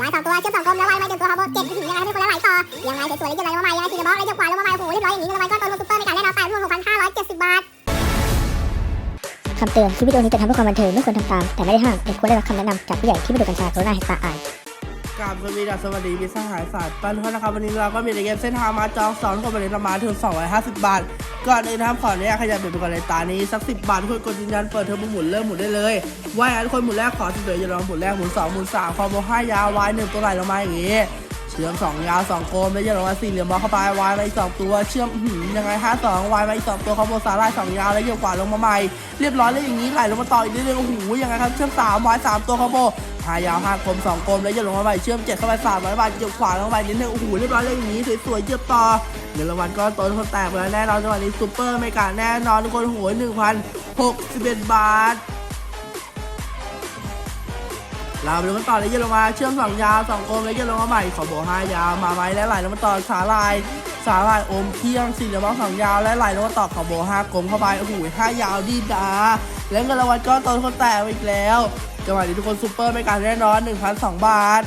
วายสองตัวเชื่อมสองกลมแล้ววายไม่เดินตัวขาร์โบเจ็ดถึงยังไงให้คนละหลต่อยังไงสวยๆเลยยังไงมาใหม่ยังไงทีละบล็อกเลยจะขวาลงมาใหม่โอ้โหเรียบร้อยอย่างนี้เงินรางวัลก้อนโตรวซุปเปอร์ไม่การแน่นอนแปดรวมหกพันห้าร้อยเจ็ดสิบบาทคำเตือนคลิปวิดีโอนี้จะทำเพื่อความบันเทิงไม่ควรทำตาม แต่ไม่ได้ห้ามเด็กควรได้รับคำแนะนำจากผู้ใหญ่ที่ไม่ดูกัญชาโคโรนาเฮตาอาย กราบสวัสดีดับสวัสดีมิสหายศาสตร์ปันทุกนะครับวันนี้เราก็มีในเกมเส้นทางมาจองสอนคนบริประมาณถึง250 บาท ก่อนอื่นนะครับขออนุญาตขยับไปก่อนในตานี้สัก 10 บาททุกคนกดยืนยันเปิดเทอร์โบหมุนเริ่มหมุนได้เลยว่ายอันคนหมุนแรกขอสิบเดือยอย่าลองหมุนแรกหมุน2หมุน3คอมโบ5ยาววาย1ตัวไหลลงมาอย่างงี้ เชื่อม2ยาว2โกลมแล้วย่าลงมาสี่เหลี่ยมบอกเข้าไปวายมาอีก2ตัวเชื่อมอื้อหือยังไง5 2วายมาอีก2ตัวคอมโบสาลาย2ยาวแล้วเยียบขวาลงมาใหม่เรียบร้อยแล้วอย่างนี้ไหลลงมาต่ออีกนิดนึงโอ้โหยังไงครับเชื่อม3วาย3ตัวคอมโบหายาว5กลม2กลมแล้วเยียบลงมาใหม่เชื่อม7เข้าไป300บาทเยียบขวาลงมานิดนึงโอ้โหเรียบร้อยแล้วอย่างนี้สวยๆเยียบต่อเงินรางวัลก้อนโตทุกคนแตกไปแล้วแน่นอนจังหวะนี้ซูเปอร์ไม่กาแน่นอนทุกคนโหย1,061บาท เราไปดูกันต่อเลยเยอะลงมาเชื่อมสองยาวสองกลมเลยเยอะลงมาใหม่ขอโบห้ายาวมาไหมและไหลลงมาต่อสาลายสาลายอมเที่ยงสี่เหลี่ยมบล็อกสองยาวและไหลลงมาต่อขอโบห้ากลมเข้าไปโอ้โหห้ายาวดีดาแล้วเงินรางวัลก้อนโตคนแตกอีกแล้วจังหวะนี้ทุกคนซูเปอร์ไม่การแน่นอน1,002บาท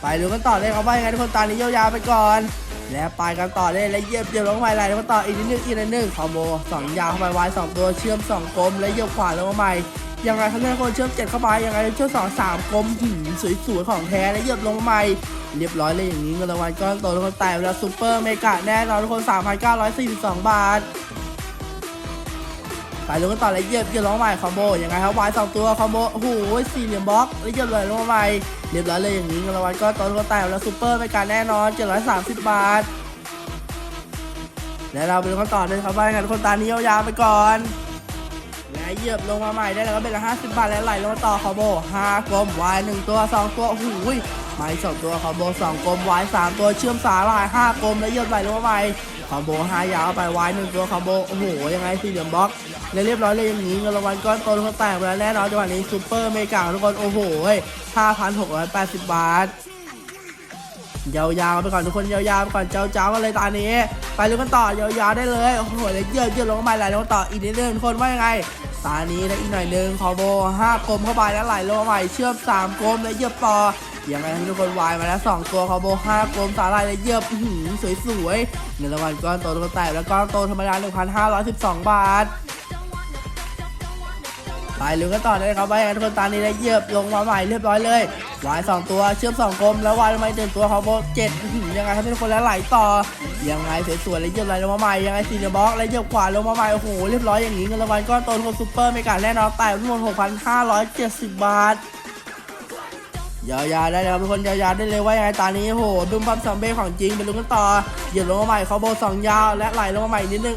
ไปดูกันต่อเลยครับว่ายังไงทุกคนตอนนี้ยาวๆไปก่อน และไปกันต่อเลยและเยียบเยียบลงไปไหลลงมาต่ออีกนิดนึงอีกนิดนึงคอมโบสองยาวเข้าไปวายสองตัวเชื่อมสองกลมและเยียบขวาลงมาใหม่ยังไงครับทุกคนเชื่อมเจ็ดเข้าไปยังไงเชื่อมสองสามกลมหืมสวยๆของแท้และเยียบลงมาใหม่เรียบร้อยเลยอย่างนี้เงินรางวัลก้อนโตทุกคนแตกไปแล้วซูเปอร์เมกะแน่นอนทุกคน 3,942 บาท ไปดูกันต่อเลยเหยียบเหยียบลงใหม่คอมโบยังไงครับวายสองตัวคอมโบโอ้โหสี่เหลี่ยมบล็อกแล้วเหยียบเลยลงมาใหม่เรียบร้อยเลยอย่างนี้เงินรางวัลก็ตอนก็แตกแล้วซูเปอร์ไปการแน่นอน730บบาทแล้วเราไปดูกันต่อเลยครับว่ากันคนตานี้ยาวๆไปก่อนและเหยียบลงมาใหม่ได้แล้วก็เป็นละ50บบาทแล้วไหลลงมาต่อคอมโบ5กลมวาย1ตัว2ตัวโอ้โหไม้สองตัวคอมโบ2กลมวาย3ตัวเชื่อมสาลาย5กลมแล้วเหยียบไหลลงมาใหม่คอมโบ5ยาวไปวาย1ตัวคอมโบโอ้โหยังไงสี่เหลี่ยมบล็อก และเรียบร้อยเลยอย่างนี้เงินรางวัลก้อนโตทุกคนแตกไปแล้วแน่นอนจังหวะนี้ซูเปอร์เมกาทุกคนโอ้โห5,680 บาทยาวๆไปก่อนทุกคนยาวๆไปก่อนเจ้าๆกันเลยตอนนี้ ไปดูกันต่อยาวๆได้เลยโอ้โหเลยเยอะเยอะลงมาหลายลงต่ออีกนิดนึงทุกคนว่ายังไงตอนนี้แล้อีกหน่อยนึงคอโบ5กลมเข้าไปแล้วไหลลงมาใหม่เชื่อม3กลมแล้วเยียบต่อยังไงทุกคนวายมาแล้ว2ตัวคอโบ5กลมสาลายแล้วเยียบอือสวยๆเงินรางวัลก้อนโตทุกคนแตกแล้วก้อนโตธรรมดา1,512บาท ไปลุ้นกันต่อเลยครับว่าอย่างไรทุกคนตอนนี้ได้เหยียบลงมาใหม่เรียบร้อยเลยวายสองตัวเชื่อมสองกลมแล้ววายลงมาอีกหนึ่งตัวเขาโบเจ็ดยังไงครับทุกคนแล้วไหลต่อยังไงสวยๆแล้วเหยียบไหลลงมาใหม่ยังไงสี่เหลี่ยมบล็อกแล้วเหยียบขวาลงมาใหม่โอ้โหเรียบร้อยอย่างนี้เงินรางวัลก้อนโตทุกคนซูเปอร์ไม่การแน่นอนแต่รวมหกพันห้าร้อยเจ็ดสิบบาทยาวๆได้เลยครับทุกคนยาวๆได้เลยว่ายังไงตอนนี้โอ้โหดุมบัมซัมเบ้ของจริงไปลุ้นกันต่อเหยียบลงมาใหม่เขาโบสองยาวและไหลลงมาใหม่นิดนึง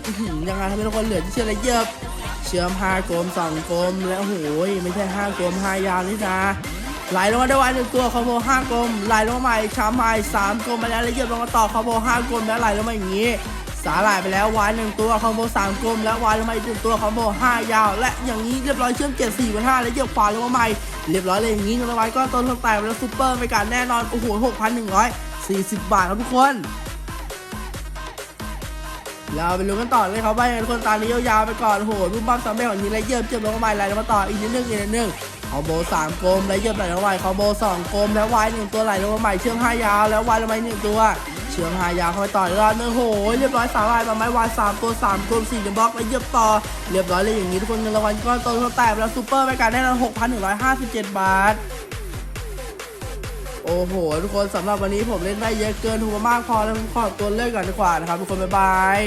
ยังไงครับทุกคนเหลือที่เชื่อเลยเหยียบ เชื่อมห้ากลมสองกลมแล้วโอ้โหไม่ใช่ห้ากลมห้ายาวนี่นะไหลลงมาได้วยวันหนึ่งตัวคอมโบห้ากลมไหลลงมาใหม่ช้ำใหม่สามกลมไปแล้วแล้วเหยียบลงมาต่อคอมโบห้ากลมแล้วไหลลงมาอย่างนี้ สาหร่ายไปแล้ววายหนึ่งตัวคอมโบสามกลมแล้ววายลงมาอีกหนึ่งตัวคอมโบห้ายาว และอย่างนี้เรียบร้อยเชื่อมเจ็ดสี่เป็นห้าแล้วเหยียบขวาลงมาใหม่เรียบร้อยเลยอย่างนี้เงินรางวัลก็ต้นทงแตกไปแล้วซูเปอร์ไปการแน่นอนโอ้โหหกพันหนึ่งร้อยสี่สิบบาทครับทุกคน เราไปลุ้นกันต่อเลยครับว่ายทุกคนตอนนี้ยาวๆไปก่อนโหรุ่มบ้ามสามเบ้ของนี้แล้วเยิบเจ็บลงมาไหลลงมาต่ออีกนิดนึงอีกนิดนึงคอมโบสามกลมแล้วเยิบไหลลงมาคอมโบสองกลมแล้ววายหนึ่งตัวไหลลงมาใหม่เชื่อมห้ายาวแล้ววายลงมาหนึ่งตัวเชื่อมห้ายาวเข้าไปต่ออีกรอบนึงโหเรียบร้อยสามลายมาไม้วายสามตัวสามกลมสี่เหลี่ยบล็อกแล้วเยิบต่อเรียบร้อยเลยอย่างนี้ทุกคนเงินรางวัลก้อนโตทุกแตกแล้วซูเปอร์ไปการแน่นอนหกพันหนึ่งร้อยห้าสิบเจ็ดบาท โอ้โห ทุกคนสำหรับวันนี้ผมเล่นได้เยอะเกินถูกมากพอแล้วผมขอตัวเลิกก่อนดีกว่านะครับทุกคนบ๊ายบาย